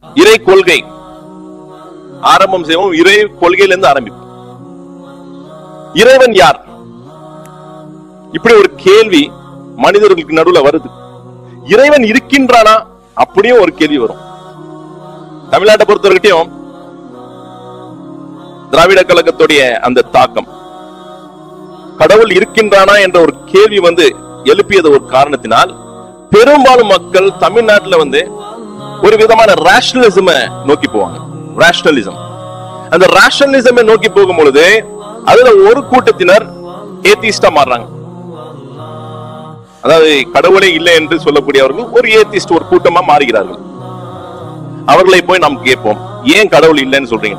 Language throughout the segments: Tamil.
இறை கொள்கை. ஆரம்பம் செய்வோம் இறை கொள்கையிலிருந்து ஆரம்பிப்போம். இறைவன் யார்? இப்படி ஒரு கேள்வி மனிதர்களுக்கு நடுவுல வருது. இறைவன் இருக்கின்றானா? அப்படியும் ஒரு கேள்வி வரும். தமிழ்நாட்டை பொறுத்தவரைக்கும் திராவிட கழகத்துடைய அந்த தாக்கம். கடவுள் இருக்கின்றானா என்ற ஒரு கேள்வி வந்து எழுப்பியது ஒரு காரணத்தினால் பெரும்பாலும் மக்கள் தமிழ்நாட்டில் வந்து ஒரு விதமான ரேஷனலிசம நோக்கி போவாங்க. ரேஷனலிசம் அந்த ரேஷனலிசம் நோக்கி போகும் பொழுது அதுல ஒரு கூட்டத்தினர் ஏத்திஸ்டா மாறுறாங்க. அதாவது கடவுளே இல்லை என்று சொல்லக்கூடியவர்கள் ஒரு ஏத்திஸ்ட் ஒரு கூட்டமா மாறுகிறார்கள். அவர்களை போய் நாம் கேட்போம் ஏன் கடவுள் இல்லைன்னு சொல்றீங்க?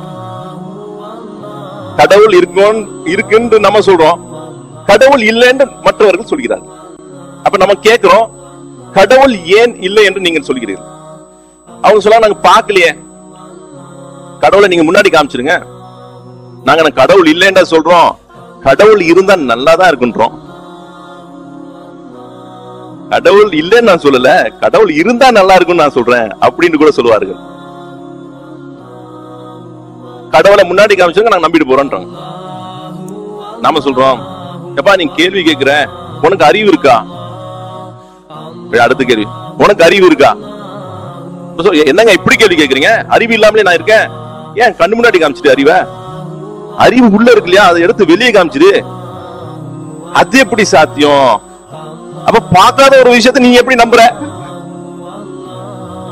கடவுள் இருக்கும் இருக்குன்னு நம்ம சொல்றோம். கடவுள் இல்லைன்னு மற்றவர்கள் சொல்கிறார்கள். அப்ப நம்ம கேட்கிறோம் கடவுள் ஏன் இல்லை என்று நீங்கள் சொல்கிறீர்கள்? அவங்க சொல்ல நாங்க பார்க்கலையே. கடவுளை நீங்க முன்னாடி காமிச்சிருங்க. நாங்க கடவுள் இல்லைன்றா சொல்றோம். கடவுள் இருந்தா நல்லா தான் இருக்குன்றோம். கடவுள் இல்லைன்னு நான் சொல்லல. கடவுள் இருந்தா நல்லா இருக்கும்னு நான் சொல்றேன் அப்படின்னு கூட சொல்லுவார்கள். கடவுளை முன்னாடி காமிச்சிருங்க நாங்க நம்பிட்டு போறோம்ன்றாங்க. நாம சொல்றோம் எப்பா நீ கேள்வி கேட்கிற உனக்கு அறிவு இருக்கா? அடுத்த கேள்வி உனக்கு அறிவு இருக்கா? என்னங்க இப்படி கேள்வி கேக்குறீங்க? அறிவு இல்லாமலே நான் இருக்கேன். ஏன் கண்ணு முன்னாடி காமிச்சிட்டு அறிவை? அறிவு உள்ள இருக்கு இல்லையா? அதை எடுத்து வெளியே காமிச்சிரு அது எப்படி சாத்தியம்? அப்ப பார்க்காத ஒரு விஷயத்த நீ எப்படி நம்புற?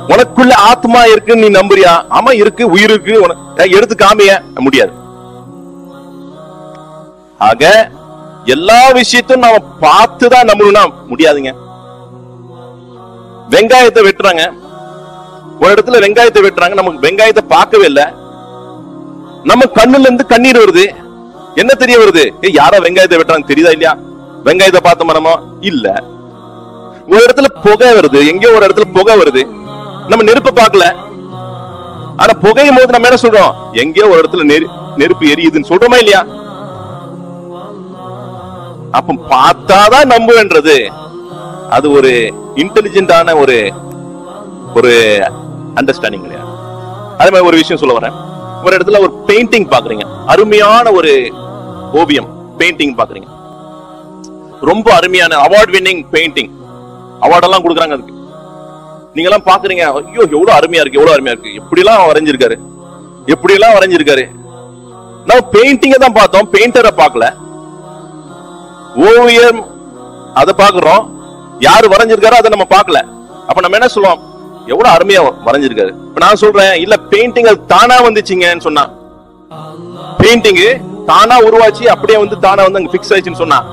உனக்குள்ள ஆத்மா இருக்குன்னு நீ நம்புறியா? ஆமா இருக்கு உயிர் இருக்கு எடுத்து காமிய. முடியாது. ஆக எல்லா விஷயத்தையும் நாம பார்த்துதான் நம்பணும்னா முடியாதுங்க. வெங்காயத்தை வெட்டுறாங்க. ஒரு இடத்துல வெங்காயத்தை வெட்டுறாங்க நமக்கு வெங்காயத்தை பார்க்கவே இல்லை. நம்ம கண்ணுல இருந்து கண்ணீர் வருது. என்ன தெரிய வருது? ஏய் யாரோ வெங்காயத்தை வெட்டுறாங்க தெரியுதா இல்லையா? வெங்காயத்தை பார்த்த மரமா இல்ல. ஒரு இடத்துல புகை வருது எங்கேயோ ஒரு இடத்துல புகை வருது. நம்ம நெருப்பு பார்க்கல. ஆனா புகையும் போது நம்ம என்ன சொல்றோம்? எங்கேயோ ஒரு இடத்துல நெரு- நெருப்பு எரியுதுன்னு சொல்றோமா இல்லையா? அப்ப பார்த்தாதான் நம்புன்றது அது ஒரு இன்டெலிஜென்டான ஒரு ஒரு அண்டர்ஸ்டாண்டிங் கிடையாது அதே மாதிரி ஒரு விஷயம் சொல்ல வரேன். ஒரு இடத்துல ஒரு பெயிண்டிங் பாக்குறீங்க அருமையான ஒரு ஓவியம் பெயிண்டிங் பாக்குறீங்க ரொம்ப அருமையான அவார்ட் வின்னிங் பெயிண்டிங் அவார்ட் எல்லாம் கொடுக்குறாங்க அதுக்கு. நீங்க எல்லாம் பாக்குறீங்க ஐயோ எவ்வளவு அருமையா இருக்கு எவ்வளவு அருமையா இருக்கு. எப்படி எல்லாம் வரைஞ்சிருக்காரு? எப்படி எல்லாம் வரைஞ்சிருக்காரு? நம்ம பெயிண்டிங்க தான் பார்த்தோம் பெயிண்டரை பார்க்கல. ஓவியம் அதை பாக்குறோம் யாரு வரைஞ்சிருக்காரோ அதை நம்ம பார்க்கல. அப்ப நம்ம என்ன சொல்லுவோம்? எவ்வளவு அருமையா வரைஞ்சிருக்காரு. இப்ப நான் சொல்றேன் இல்ல பெயிண்டிங் தானா வந்துச்சுங்கன்னு சொன்னா. பெயிண்டிங் தானா உருவாச்சு அப்படியே வந்து தானா வந்து அங்க பிக்ஸ் ஆயிடுச்சுன்னு சொன்னா.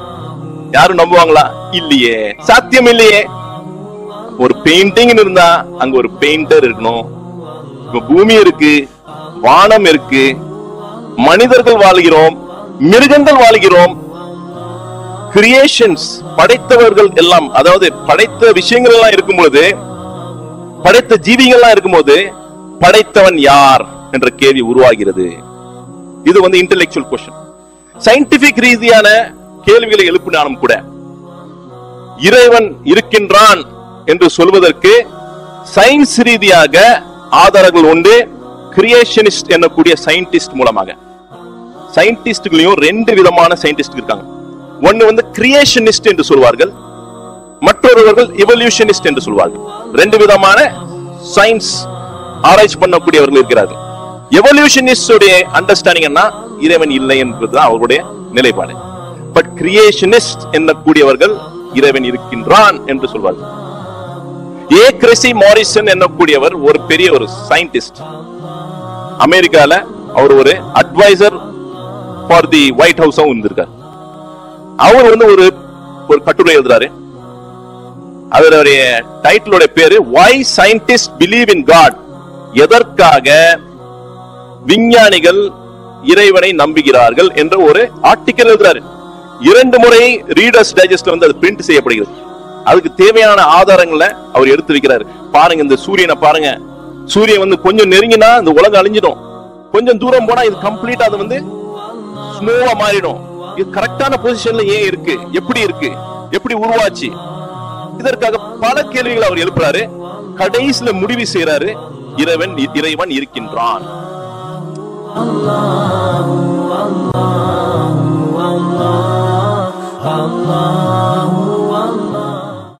யாரும் நம்புவாங்களா? இல்லையே. சாத்தியம் இல்லையே. ஒரு பெயிண்டிங் இருந்தா அங்க ஒரு பெயிண்டர் இருக்கணும். இப்ப பூமி இருக்கு வானம் இருக்கு மனிதர்கள் வாழ்கிறோம் மிருகங்கள் வாழ்கிறோம். கிரியேஷன்ஸ் படைத்தவர்கள் எல்லாம் அதாவது படைத்த விஷயங்கள் எல்லாம் இருக்கும் பொழுது படைத்த ஜீவிகள்லாம் இருக்கும்போது படைத்தவன் யார் என்ற கேள்வி உருவாகிறது. இது வந்து இன்டெலெக்சுவல் கொஸ்டின் சயின்டிபிக் ரீதியான கேள்விகளை எழுப்பினாலும் கூட இறைவன் இருக்கின்றான் என்று சொல்வதற்கு சயின்ஸ் ரீதியாக ஆதாரங்கள் உண்டு. கிரியேஷனிஸ்ட் என்னக்கூடிய சயின்டிஸ்ட் மூலமாக. சயின்டிஸ்ட்களையும் ரெண்டு விதமான சயின்டிஸ்ட் இருக்காங்க. ஒன்னு வந்து கிரியேஷனிஸ்ட் என்று சொல்வார்கள். மற்றொருவர்கள் இவல்யூஷனிஸ்ட் என்று சொல்வார்கள். ரெண்டு விதமான சயின்ஸ் ஆராய்ச்சி பண்ணக்கூடியவர்கள் இருக்கிறார்கள். எவல்யூஷனிஸ்டுடைய அண்டர்ஸ்டாண்டிங் என்ன இறைவன் இல்லை என்பதுதான் அவருடைய நிலைப்பாடு. பட் கிரியேஷனிஸ்ட் என்னக்கூடியவர்கள் இறைவன் இருக்கின்றான் என்று சொல்வார்கள். ஏ கிரெசி மாரிசன் என்னக்கூடியவர்? ஒரு பெரிய ஒரு சயின்டிஸ்ட் அமெரிக்கால அவர் ஒரு அட்வைசர் ஃபார் தி ஒயிட் ஹவுஸும் இருந்திருக்கார். அவர் வந்து ஒரு ஒரு கட்டுரை எழுதுறாரு. அவருடைய டைட்டிலோட பேரு why scientist believe in God எதற்காக விஞ்ஞானிகள் இறைவனை நம்புகிறார்கள் என்ற ஒரு ஆர்டிக்கல் எழுதுறாரு. இரண்டு முறை ரீடர்ஸ் டைஜஸ்ட்ல வந்து அது பிரிண்ட் செய்யப்படுகிறது. அதுக்கு தேவையான ஆதாரங்களை அவர் எடுத்து வைக்கிறாரு. பாருங்க இந்த சூரியனை பாருங்க. சூரியன் வந்து கொஞ்சம் நெருங்கினா இந்த உலகம் அழிஞ்சிடும். கொஞ்சம் தூரம் போனா இது கம்ப்ளீட்டா அது வந்து ஸ்லோவா மாறிடும். இது கரெக்டான பொசிஷன்ல ஏன் இருக்கு? எப்படி இருக்கு? எப்படி உருவாச்சு? இதற்காக பல கேள்விகள் அவர் எழுப்புறாரு. கடைசியில முடிவு செய்யறாரு இறைவன் இறைவன் இருக்கின்றான்.